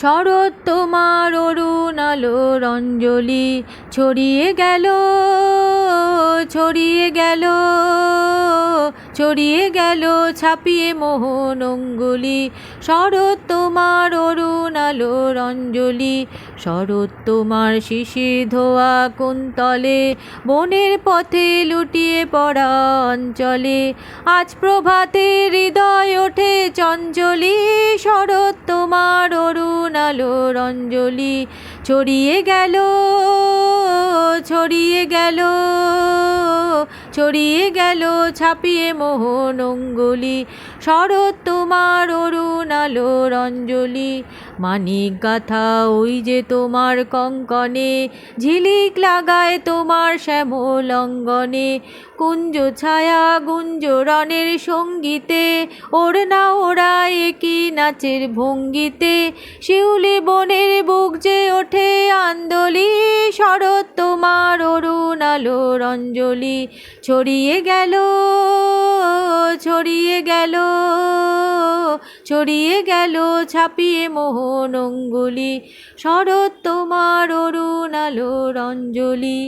শরৎ তোমার অরুণ আলোর অঞ্জলি ছড়িয়ে গেল ছড়িয়ে গেল ছড়িয়ে গেল, ছাপিয়ে মোহন অঙ্গুলি। শরৎ তোমার অরুণ আলোর অঞ্জলি, শরৎ তোমার শিশির ধোয়া কুন্তলে, বনের পথে লুটিয়ে পড়া অঞ্চলে। আজ প্রভাতে হৃদয় ওঠে চঞ্চলি আলোর রঞ্জলি, ছড়িয়ে গেল ছড়িয়ে গেল ছড়িয়ে গেল, ছাপিয়ে মোহন অঙ্গুলি। শরৎ তোমার অরুণ আলোর অঞ্জলি মানিক গাথা ওই যে তোমার কঙ্কনে, ঝিলিক লাগায় তোমার শ্যামল অঙ্গনে কুঞ্জ ছায়া গুঞ্জরণের সঙ্গীতে, ওড়না ওরা কি নাচের ভঙ্গিতে। শিউলি বনের বুক যে ওঠে আন্দোলি, শরৎ তোমার অরুণ আলোর অঞ্জলি। ছড়িয়ে গেল ছড়িয়ে গেল। ছড়িয়ে গেল ছাপিয়ে মোহন অঙ্গুলি। শরৎ তোমার অরুণ রঞ্জলি